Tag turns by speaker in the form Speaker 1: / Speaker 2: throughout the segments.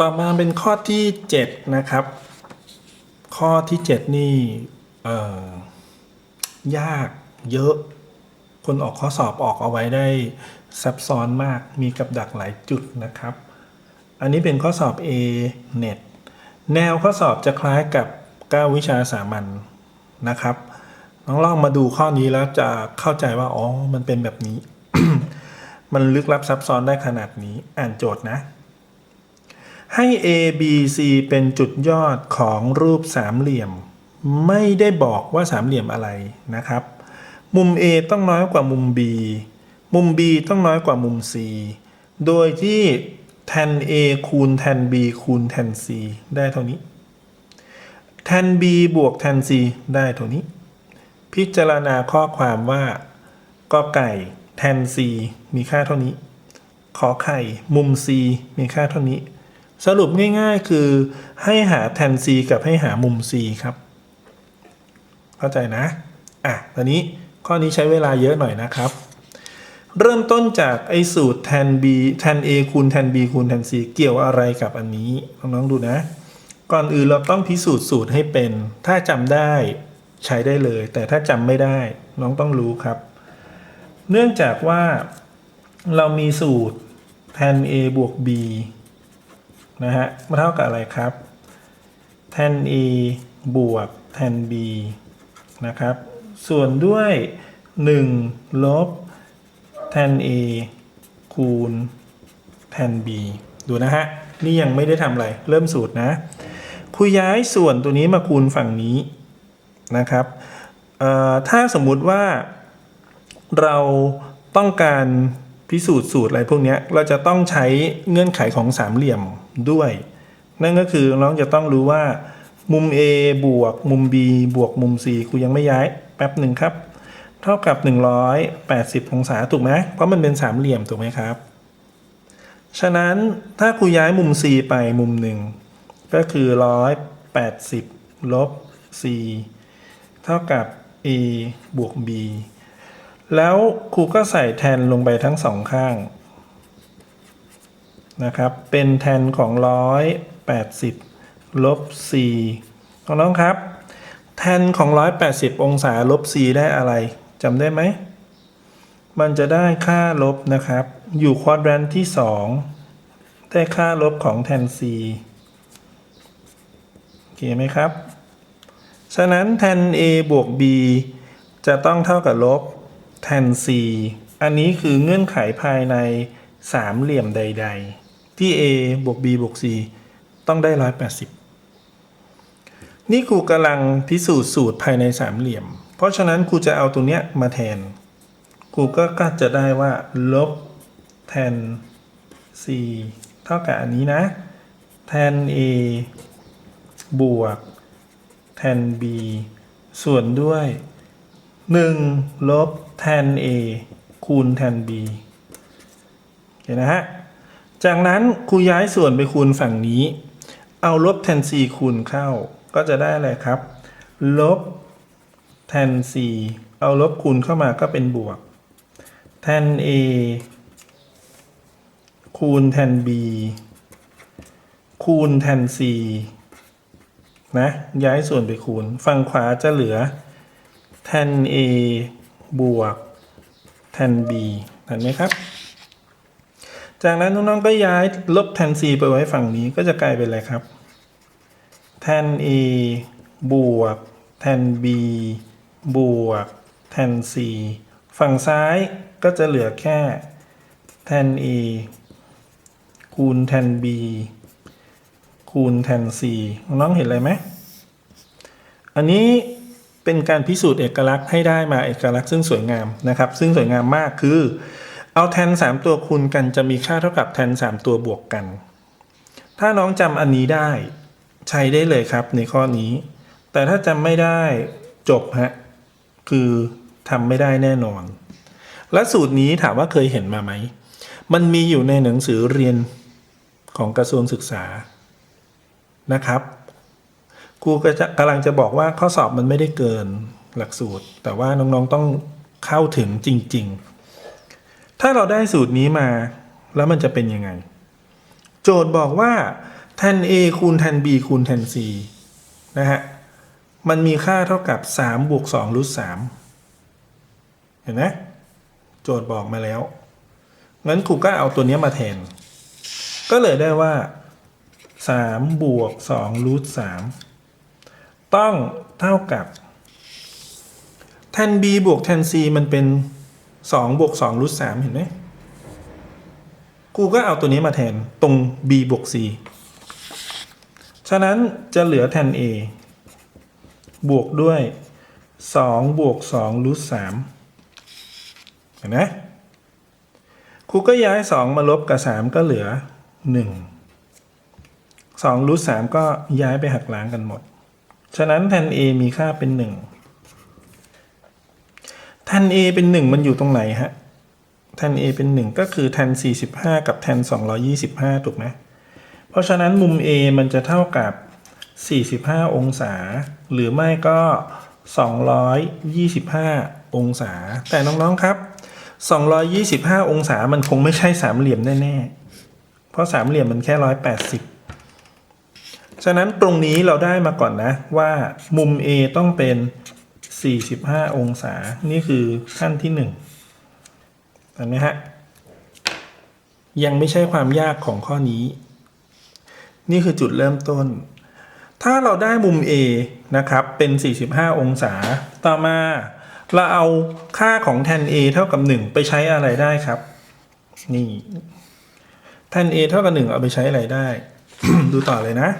Speaker 1: ต่อมาเป็นข้อที่ 7 นะครับ ข้อที่ 7 นี่เอ่ยากเยอะ คนออกข้อสอบออกเอาไว้ได้ซับซ้อนมากมีกับดักหลายจุดนะครับ อันนี้เป็นข้อสอบ A net แนวข้อสอบจะคล้ายกับ 9 วิชาสามัญนะครับน้องลองมาดูข้อนี้แล้วจะเข้าใจว่า อ๋อ มันเป็นแบบนี้ มันลึกลับซับซ้อนได้ขนาดนี้ อ่านโจทย์นะ ให้ A B C เป็นจุดยอดของรูปสามเหลี่ยม ไม่ได้บอกว่าสามเหลี่ยมอะไรนะครับ มุม A ต้องน้อยกว่ามุม B มุม B ต้องน้อยกว่ามุม C โดยที่ tan A คูณ tan B คูณ tan C ได้เท่านี้ tan B บวก tan C ได้เท่านี้ พิจารณาข้อความว่าก็ไก่ tan C มีค่าเท่านี้ ขอไข่มุม C มีค่าเท่านี้ สรุปง่าย ๆ คือให้หา tan C กับให้หามุม C ครับ เข้าใจนะ อะ ตอนนี้ข้อนี้ใช้เวลาเยอะหน่อยนะครับ เริ่มต้นจากไอ้สูตร tan b tan a คูณ tan b คูณ tan c เกี่ยวอะไรกับอันนี้น้องๆดูนะ ก่อนอื่นเราต้องพิสูจน์สูตรให้เป็น ถ้าจำได้ใช้ได้เลย แต่ถ้าจำไม่ได้น้องต้องรู้ครับ เนื่องจากว่าเรามีสูตร tan a บวก b นะฮะมาเท่ากับอะไรครับ tan a บวก tan b นะครับ ส่วนด้วย 1 ลบ tan a คูณ tan b ดูนะฮะ นี่ยังไม่ได้ทำอะไร เริ่มสูตรนะคุยย้ายส่วนตัวนี้มาคูณฝั่งนี้นะครับ ถ้าสมมุติว่าเราต้องการ พิสูจน์สูตรอะไรพวกนี้เราจะต้องใช้เงื่อนไขของสามเหลี่ยมด้วย นั่นก็คือน้องจะต้องรู้ว่ามุม A บวกมุม B บวกมุม C ครูยังไม่ย้ายแป๊บหนึ่งครับ เท่ากับ 180 องศาถูกไหมเพราะมันเป็นสามเหลี่ยมถูกไหมครับ ฉะนั้นถ้าครูย้ายมุม C ไปมุมหนึ่งก็คือ 180 ลบ C เท่ากับ A บวก B แล้วครูก็ใส่แทนลงไปทั้งสองข้างนะครับ เป็นแทนของ 180 ลบ C ของน้องครับ แทนของ 180 องศาลบ c ได้อะไรจำได้ไหม มันจะได้ค่าลบนะครับ อยู่ควอดแรนที่ 2 ได้ค่าลบของแทน c โอเคไหมครับ ฉะนั้นแทน a บวก b จะต้องเท่ากับลบ แทน c อันนี้คือเงื่อนไขภายในสามเหลี่ยมใด ๆ ที่ a บวก b บวก c ต้องได้ 180 นี่ครูกำลังพิสูจน์สูตรภายในสามเหลี่ยม เพราะฉะนั้นครูจะเอาตรงเนี้ยมาแทน ครูก็ก็จะได้ว่า ลบแทน c เท่ากับอันนี้นะ แทน a บวก แทน b ส่วนด้วย 1 ลบ แทน a คูณแทน b เห็นนะฮะ จากนั้นครูย้ายส่วนไปคูณฝั่งนี้ เอาลบแทน c คูณเข้า ก็จะได้อะไรครับ ลบแทน c เอาลบคูณเข้ามาก็เป็นบวก แทน a คูณแทน b คูณแทน c นะ ย้ายส่วนไปคูณ ฝั่งขวาจะเหลือแทน a บวกแทน b เห็นไหมครับ จากนั้นน้องๆก็ย้ายลบแทน c ไปไว้ฝั่งนี้ก็จะกลายเป็นอะไรครับแทน a บวกแทน b บวกแทน c ฝั่งซ้ายก็จะเหลือแค่แทน a คูณแทน b คูณแทน c น้องเห็นอะไรไหม อันนี้ เป็นการพิสูจน์เอกลักษณ์ให้ได้มาเอกลักษณ์ซึ่งสวยงามนะครับ ซึ่งสวยงามมากคือ เอาแทน 3 ตัวคูณกันจะมีค่าเท่ากับแทน 3 ตัวบวกกัน ถ้าน้องจำอันนี้ได้ใช้ได้เลยครับในข้อนี้ แต่ถ้าจำไม่ได้จบฮะคือทำไม่ได้แน่นอน และสูตรนี้ถามว่าเคยเห็นมาไหม มันมีอยู่ในหนังสือเรียนของกระทรวงศึกษานะครับ ครูก็จะกำลังจะบอกว่าข้อสอบมันไม่ได้เกินหลักสูตร แต่ว่าน้องๆต้องเข้าถึงจริง ๆ ถ้าเราได้สูตรนี้มา แล้วมันจะเป็นยังไง โจทย์บอกว่าแทน a คูณแทน b คูณแทน c นะฮะ มันมีค่าเท่ากับ 3 บวก2รูท3เห็นไหมโจทย์บอกมาแล้ว งั้นครูก็เอาตัวนี้มาแทน ก็เลยได้ว่า3บวก2รูท3 ต้องเท่ากับแทน b บวกแทน c มันเป็น 2 บวก2รูท3เห็นไหมครูก็เอาตัวนี้มาแทนตรง b บวก c ฉะนั้นจะเหลือแทน a บวกด้วย 2 บวก2รูท3เห็นไหมครูก็ย้าย 2 มาลบกับ 3 ก็เหลือ 1 2รูท3ก็ย้ายไปหักล้างกันหมด ฉะนั้นแทน a มีค่าเป็น1แทน a เป็น 1 มันอยู่ตรงไหนฮะแทน a เป็น 1 ก็คือแทน45 กับแทน225 ถูกไหมเพราะฉะนั้นมุม A มันจะเท่ากับ 45 องศา หรือไม่ก็ 225 องศา แต่น้องๆครับ 225 องศามันคงไม่ใช่สามเหลี่ยมแน่ๆ เพราะสามเหลี่ยมมันแค่ 180 ฉะนั้นตรงนี้เราได้มาก่อนนะว่ามุม A ต้องเป็น 45 องศา นี่คือขั้นที่1เห็นไหมฮะ ยังไม่ใช่ความยากของข้อนี้ นี่คือจุดเริ่มต้น ถ้าเราได้มุม A นะครับ เป็น 45 องศา ต่อมาเราเอาค่าของแทน A เท่ากับ 1 ไปใช้อะไรได้ครับ นี่แทน A เท่ากับ 1 เอาไปใช้อะไรได้ ดูต่อเลยนะ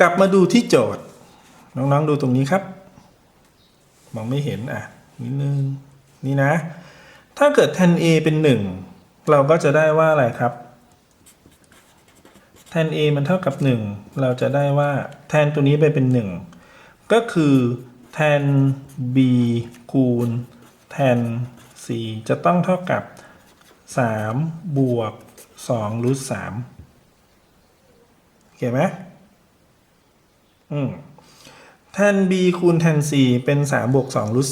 Speaker 1: กลับมาดูที่โจทย์ น้องๆดูตรงนี้ครับ มองไม่เห็นอะนิดนึงนี่นะ ถ้าเกิดแทน A เป็น 1 เราก็จะได้ว่าอะไรครับแทน a มันเท่ากับ 1 เราจะได้ว่าแทนตัวนี้ไปเป็น 1 ก็คือแทน b คูณแทน c จะต้องเท่ากับ 3 บวก2รูท3โอเคไหม อืมแทน b คูณแทน c เป็น3บวก2รูท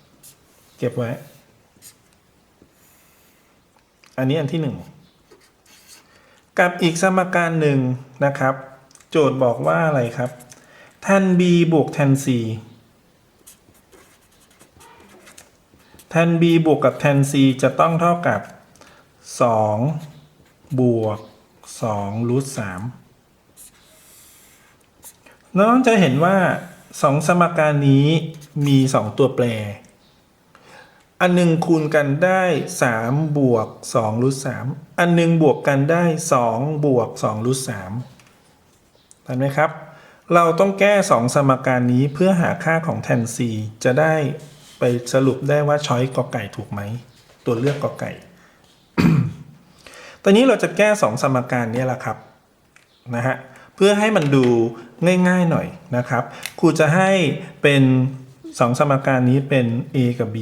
Speaker 1: 3เก็บไว้ อันนี้อันที่1กับอีกสมการหนึ่งนะครับ โจทย์บอกว่าอะไรครับแทน b บวกแทน c แทน b บวกกับแทน c จะต้องเท่ากับ 2 บวก2รูท3 น้องจะเห็นว่า2สมการนี้มี2ตัวแปร อันหนึ่งคูณกันได้3บวก2รูท3อันหนึ่งบวกกันได้2บวก2รูท3เห็นไหมครับ เราต้องแก้2สมการนี้เพื่อหาค่าของแทน c จะได้ไปสรุปได้ว่าช้อยกอไก่ถูกไหม ตัวเลือกกอไก่ ตอนนี้เราจะแก้2สมการนี้แหละครับนะฮะ เพื่อให้มันดูง่ายๆหน่อยนะครับครูจะให้เป็น 2 สมการนี้เป็น a กับ b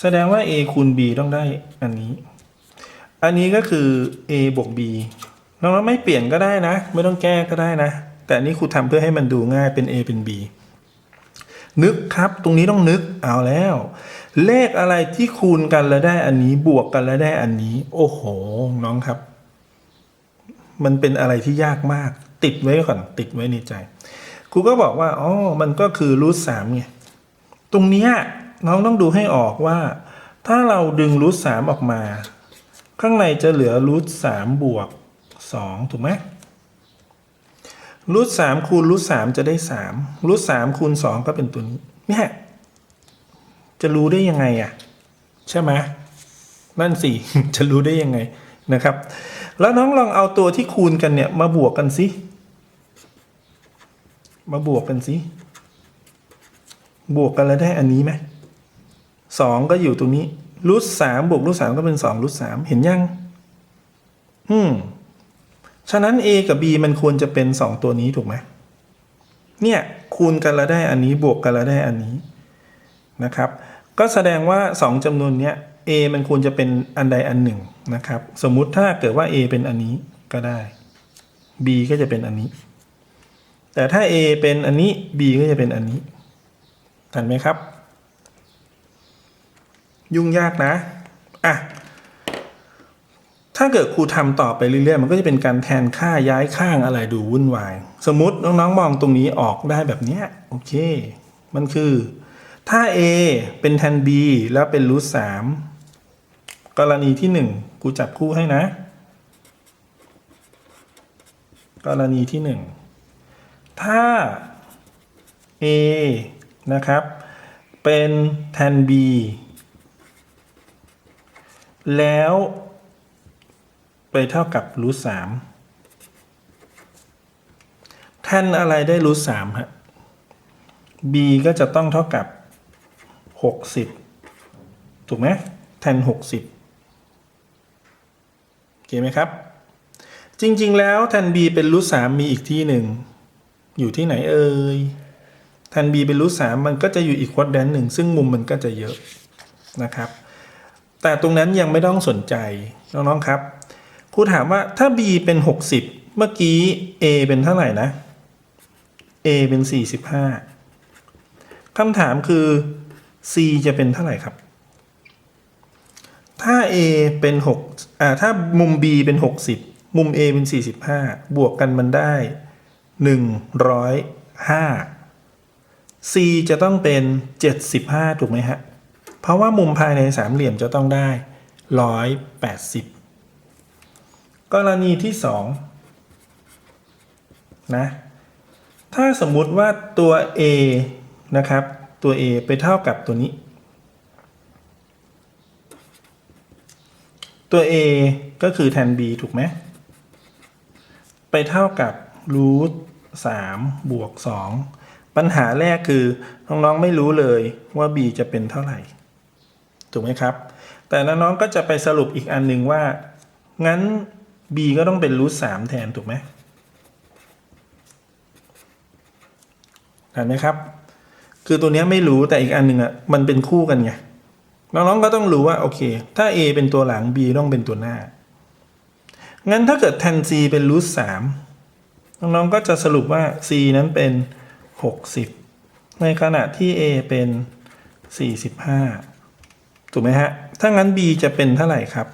Speaker 1: แสดงว่า a คูณ b ต้องได้อันนี้ อันนี้ก็คือ a บวก b น้องๆไม่เปลี่ยนก็ได้นะ ไม่ต้องแก้ก็ได้นะ แต่อันนี้ครูทำเพื่อให้มันดูง่ายเป็น a เป็น b นึกครับตรงนี้ต้องนึกเอาแล้ว เลขอะไรที่คูณกันแล้วได้อันนี้บวกกันแล้วได้อันนี้ โอ้โห น้องครับ มันเป็นอะไรที่ยากมาก ติดไว้ก่อนติดไว้ในใจครูก็บอกว่าอ๋อมันก็คือรูทสามไงตรงเนี้ยน้องต้องดูให้ออกว่า ถ้าเราดึงรูทสามออกมา ข้างในจะเหลือรูทสามบวกสองถูกไหมรูทสามคูณรูทสามจะได้สามรูทสามคูณสองก็เป็นตัวนี้เนี่ยจะรู้ได้ยังไงอะ ใช่ไหมนั่นสิจะรู้ได้ยังไงนะครับ แล้วน้องลองเอาตัวที่คูณกันเนี่ย มาบวกกันสิ มาบวกกันสิ บวกกันแล้วได้อันนี้ไหมสองก็อยู่ตรงนี้รูทสามบวกรูทสามก็เป็นสองรูทสามเห็นยัง อืม ฉะนั้น a กับ b มันควรจะเป็นสองตัวนี้ถูกไหม เนี่ย คูณกันแล้วได้อันนี้บวกกันแล้วได้อันนี้นะครับ ก็แสดงว่าสองจำนวนเนี้ย a มันควรจะเป็นอันใดอันหนึ่งนะครับ สมมุติถ้าเกิดว่า a เป็นอันนี้ก็ได้ b ก็จะเป็นอันนี้ แต่ถ้า a เป็นอันนี้ b ก็จะเป็นอันนี้ทันไหมครับ ยุ่งยากนะอะถ้าเกิดครูทำต่อไปเรื่อยๆ มันก็จะเป็นการแทนค่าย้ายข้างอะไรดูวุ่นวาย สมมติน้องๆมองตรงนี้ออกได้แบบเนี้ยโอเค มันคือ ถ้า a เป็นแทน b แล้วเป็นรูทสาม กรณีที่หนึ่งกูจับคู่ให้นะ กรณีที่หนึ่งถ้า a นะครับ เป็นแทน b แล้วไปเท่ากับรูทสามแทนอะไรได้รูทสามฮะ b ก็จะต้องเท่ากับหกสิบถูกไหมแทนหกสิบ เคไหมครับ จริง ๆ แล้วแทน b เป็นรูทสามมีอีกที่หนึ่งอยู่ที่ไหนเอ่ยแทน b เป็นรูทสามมันก็จะอยู่อีกควอดแดนหนึ่งซึ่งมุมมันก็จะเยอะนะครับ แต่ตรงนั้นยังไม่ต้องสนใจน้องๆครับครูถามว่าถ้า b เป็น 60 เมื่อกี้ a เป็นเท่าไหร่นะ a เป็น 45คำถามคือ c จะเป็นเท่าไหร่ครับ ถ้า a เป็น6อ่าถ้ามุม b เป็น 60 มุม a เป็น 45 บวกกันมันได้ 105 c จะต้องเป็น 75 ถูกไหมฮะ เพราะว่ามุมภายในสามเหลี่ยมจะต้องได้ 180 กรณีที่สองนะ ถ้าสมมุติว่าตัว a นะครับ ตัว a ไปเท่ากับตัวนี้ ตัว a ก็คือแทน b ถูกไหม ไปเท่ากับรูทสามบวกสองปัญหาแรกคือ น้องๆไม่รู้เลยว่า b จะเป็นเท่าไหร่ ถูกไหมครับ แต่น้องๆก็จะไปสรุปอีกอันหนึ่งว่า งั้น b ก็ต้องเป็นรูทสามแทนถูกไหมเห็นไหมครับ คือตัวนี้ไม่รู้แต่อีกอันหนึ่งอะมันเป็นคู่กันไง น้องๆก็ต้องรู้ว่าโอเค ถ้า a เป็นตัวหลัง b ต้องเป็นตัวหน้า งั้นถ้าเกิดแทน c เป็นรูทสามน้องๆก็จะสรุปว่า c นั้นเป็น 60 ในขณะที่ a เป็น 45 ถูกไหมฮะ ถ้างั้น b จะเป็นเท่าไหร่ครับ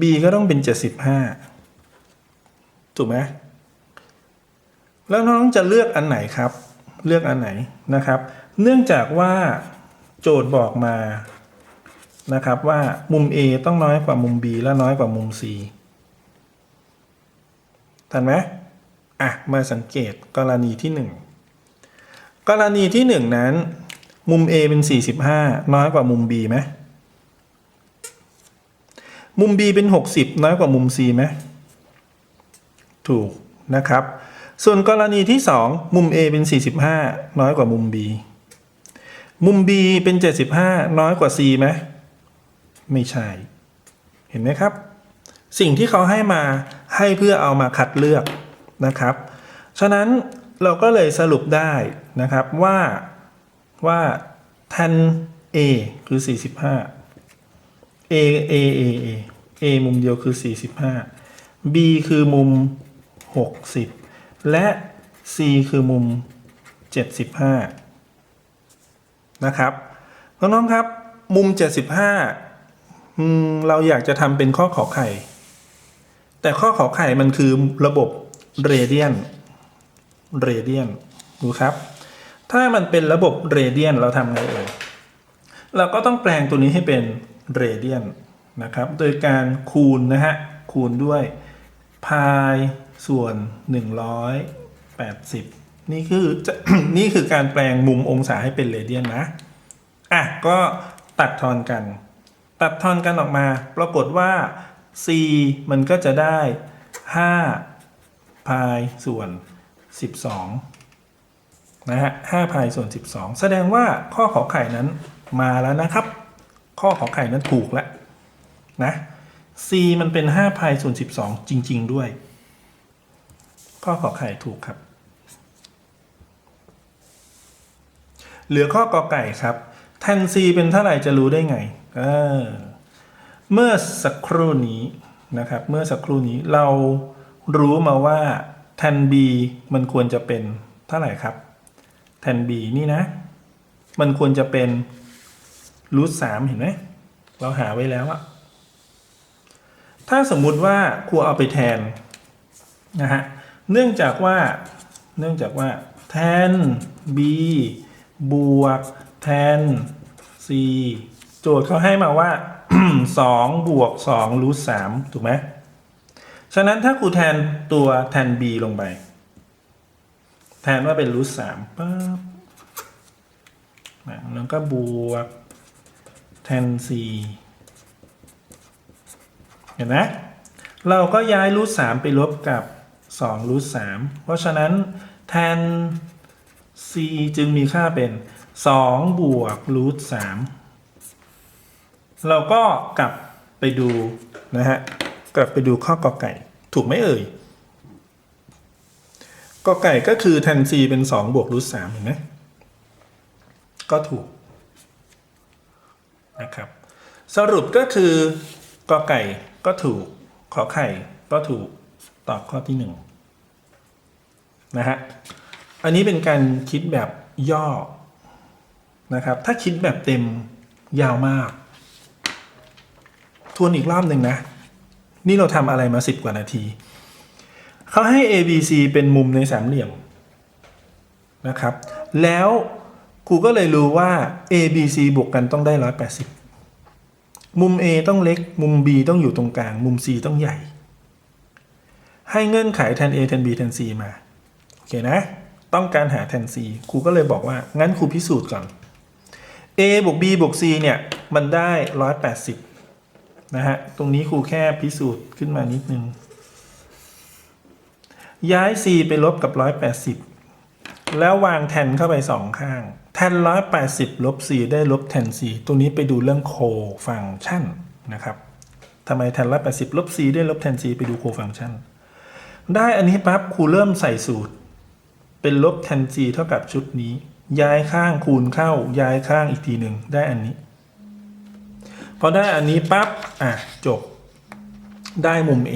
Speaker 1: b ก็ต้องเป็น 75 ถูกไหมแล้วน้องจะเลือกอันไหนครับ เลือกอันไหนนะครับ เนื่องจากว่า โจทย์บอกมานะครับว่ามุม A ต้องน้อยกว่ามุม B และน้อยกว่ามุม C ทันไหมอะ มาสังเกตกรณีที่ 1 กรณีที่ 1 นั้น มุม A เป็น 45 น้อยกว่ามุม B ไหมมุม B เป็น 60 น้อยกว่ามุม C ไหมถูกนะครับ ส่วนกรณีที่ 2 มุม A เป็น 45 น้อยกว่ามุม B มุม B เป็น 75 น้อยกว่า C ไหมไม่ใช่ เห็นไหมครับ สิ่งที่เขาให้มาให้เพื่อเอามาคัดเลือกนะครับ ฉะนั้นเราก็เลยสรุปได้นะครับว่าว่าแทน A คือ 45 A A A A A มุมเดียวคือ 45 B คือมุม 60 และ C คือมุม 75 นะครับน้องๆครับมุม 75อืมเราอยากจะทำเป็นข้อขอไข่ แต่ข้อขอไข่มันคือระบบเรเดียนเรเดียนดูครับ ถ้ามันเป็นระบบเรเดียนเราทำไงเอ่ยเราก็ต้องแปลงตัวนี้ให้เป็นเรเดียนนะครับโดยการคูณนะฮะคูณด้วยพายส่วน 180 นี่คือนี่คือการแปลงมุมองศาให้เป็นเรเดียนนะ อะ ก็ตัดทอนกัน ตัดทอนกันออกมา ปรากฏว่า c มันก็จะได้ 5 พายส่วน 12 นะฮะ5พายส่วน 12 แสดงว่าข้อขอไข่นั้นมาแล้วนะครับ ข้อขอไข่นั้นถูกแล้วนะ c มันเป็น5พายส่วน 12 จริง ๆ ด้วย ข้อขอไข่ถูกครับ เหลือข้อกอไก่ครับ แทน c เป็นเท่าไหร่จะรู้ได้ไงเออเมื่อสักครู่นี้นะครับ เมื่อสักครู่นี้เรารู้มาว่าแทน b มันควรจะเป็นเท่าไหร่ครับแทน b นี่นะ มันควรจะเป็นรูทสามเห็นไหมเราหาไว้แล้วอะถ้าสมมุติว่าครูเอาไปแทนนะฮะเนื่องจากว่าเนื่องจากว่าแทน b บวกแทน c โจทย์เขาให้มาว่า 2 บวก2รูท3ถูกไหมฉะนั้นถ้าครูแทนตัวแทน b ลงไป แทนว่าเป็นรูท3ปั๊บแล้วก็บวกแทน c เห็นไหมเราก็ย้ายรูท3ไปลบกับ2รูท3เพราะฉะนั้นแทน c จึงมีค่าเป็น2บวกรูท3เราก็กลับไปดูนะฮะกลับไปดูข้อกอไก่ ถูกไหมเอ่ยกอไก่ก็คือแทน c เป็น2บวกรูท3เห็นไหมก็ถูกนะครับสรุปก็คือกอไก่ก็ถูกขอไข่ก็ถูกตอบข้อที่หนึ่งนะฮะ อันนี้เป็นการคิดแบบย่อนะครับ ถ้าคิดแบบเต็มยาวมาก ทวนอีกรอบหนึ่งนะ นี่เราทำอะไรมาสิบกว่านาที เขาให้ A B C เป็นมุมในสามเหลี่ยมนะครับ แล้วครูก็เลยรู้ว่า A B C บวกกันต้องได้ 180 มุม A ต้องเล็ก มุม B ต้องอยู่ตรงกลาง มุม C ต้องใหญ่ ให้เงื่อนไขแทน A แทน B แทน C มา โอเคนะ ต้องการหาแทน C ครูก็เลยบอกว่างั้นครูพิสูจน์ก่อน A บวก B บวก C เนี่ย มันได้ 180 นะฮะ ตรงนี้ครูแค่พิสูจน์ขึ้นมานิดนึง ย้าย c ไปลบกับ 180 แล้ววางแทนเข้าไปสองข้าง แทน 180 ลบ c ได้ลบแทน c ตรงนี้ไปดูเรื่องโคฟังก์ชันนะครับทำไมแทน 180 ลบ c ได้ลบแทน c ไปดูโคฟังก์ชัน ได้อันนี้ปั๊บครูเริ่มใส่สูตร เป็นลบแทน c เท่ากับชุดนี้ ย้ายข้างคูณเข้า ย้ายข้างอีกทีหนึ่งได้อันนี้ พอได้อันนี้ปั๊บอะจบ ได้มุม A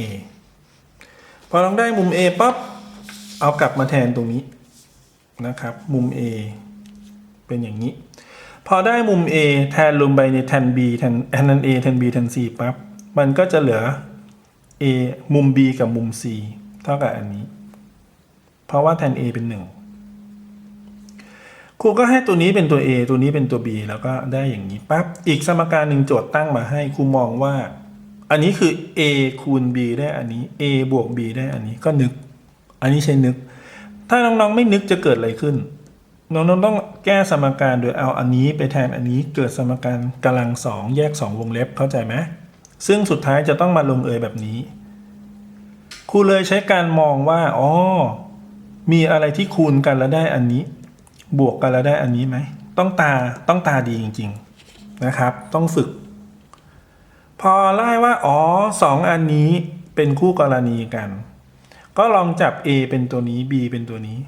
Speaker 1: พอลองได้มุม A ปั๊บเอากลับมาแทนตรงนี้นะครับ มุม A เป็นอย่างนี้ พอได้มุม A แทนลงไปในแทน B แทนแทน A แทน B แทน C ปั๊บมันก็จะเหลือ A มุม B กับมุม C เท่ากับอันนี้ เพราะว่าแทน A เป็น 1 ครูก็ให้ตัวนี้เป็นตัว A ตัวนี้เป็นตัว B แล้วก็ได้อย่างนี้ปั๊บอีกสมการหนึ่งโจทย์ตั้งมาให้ครูมองว่า อันนี้คือ A คูณ B ได้อันนี้ A บวก B ได้อันนี้ก็นึก อันนี้ใช้นึก ถ้าน้องๆไม่นึกจะเกิดอะไรขึ้นน้องๆต้องแก้สมการโดยเอาอันนี้ไปแทนอันนี้เกิดสมการกำลังสองแยกสองวงเล็บเข้าใจไหมซึ่งสุดท้ายจะต้องมาลงเอยแบบนี้ครูเลยใช้การมองว่าอ๋อ มีอะไรที่คูณกันแล้วได้อันนี้ บวกกันแล้วได้อันนี้ไหม ต้องตาต้องตาดีจริง ๆนะครับ ต้องฝึก พอไล่ว่า อ๋อสองอันนี้เป็นคู่กรณีกัน ก็ลองจับ A เป็นตัวนี้ B เป็นตัวนี้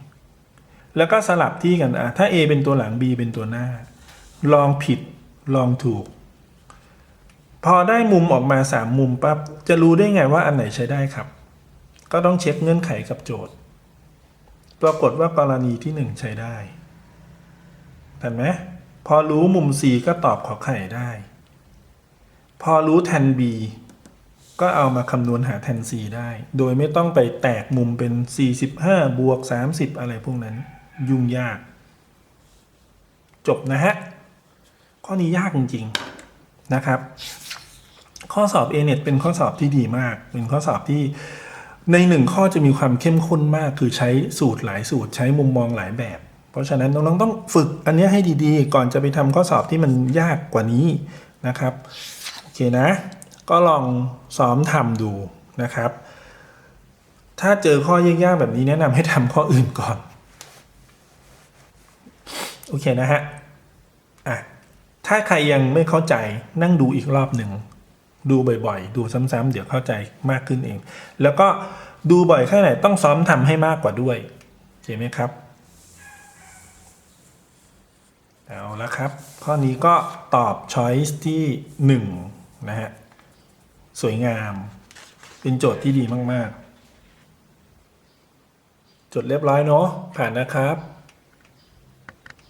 Speaker 1: แล้วก็สลับที่กันอะถ้า A เป็นตัวหลัง B เป็นตัวหน้า ลองผิดลองถูก พอได้มุมออกมาสามมุมปั๊บจะรู้ได้ไงว่าอันไหนใช้ได้ครับ ก็ต้องเช็คเงื่อนไขกับโจทย์ ปรากฏว่ากรณีที่หนึ่งใช้ได้เห็นไหมพอรู้มุม C ก็ตอบขอไข่ได้ พอรู้แทน B ก็เอามาคำนวณหาแทน C ได้ โดยไม่ต้องไปแตกมุมเป็น 45 บวก 30 อะไรพวกนั้น ยุ่งยาก จบนะฮะ ข้อนี้ยากจริง ๆ นะครับ ข้อสอบ a n e t เป็นข้อสอบที่ดีมาก เป็นข้อสอบที่ ในหนึ่งข้อจะมีความเข้มข้นมาก คือใช้สูตรหลายสูตรใช้มุมมองหลายแบบ เพราะฉะนั้นน้องๆต้องฝึกอันนี้ให้ดีๆ ก่อนจะไปทำข้อสอบที่มันยากกว่านี้นะครับโอเคนะ ก็ลองซ้อมทำดูนะครับ ถ้าเจอข้อยากๆแบบนี้แนะนำให้ทำข้ออื่นก่อนโอเคนะฮะอะถ้าใครยังไม่เข้าใจนั่งดูอีกรอบหนึ่ง ดูบ่อยๆ ดูซ้ำๆเดี๋ยวเข้าใจมากขึ้นเอง แล้วก็ดูบ่อยแค่ไหนต้องซ้อมทำให้มากกว่าด้วยเห็นไหมครับ เอาละครับ ข้อนี้ก็ตอบ choice ที่ 1 นะฮะ สวยงาม เป็นโจทย์ที่ดีมาก ๆ จดเรียบร้อยเนาะผ่านนะครับ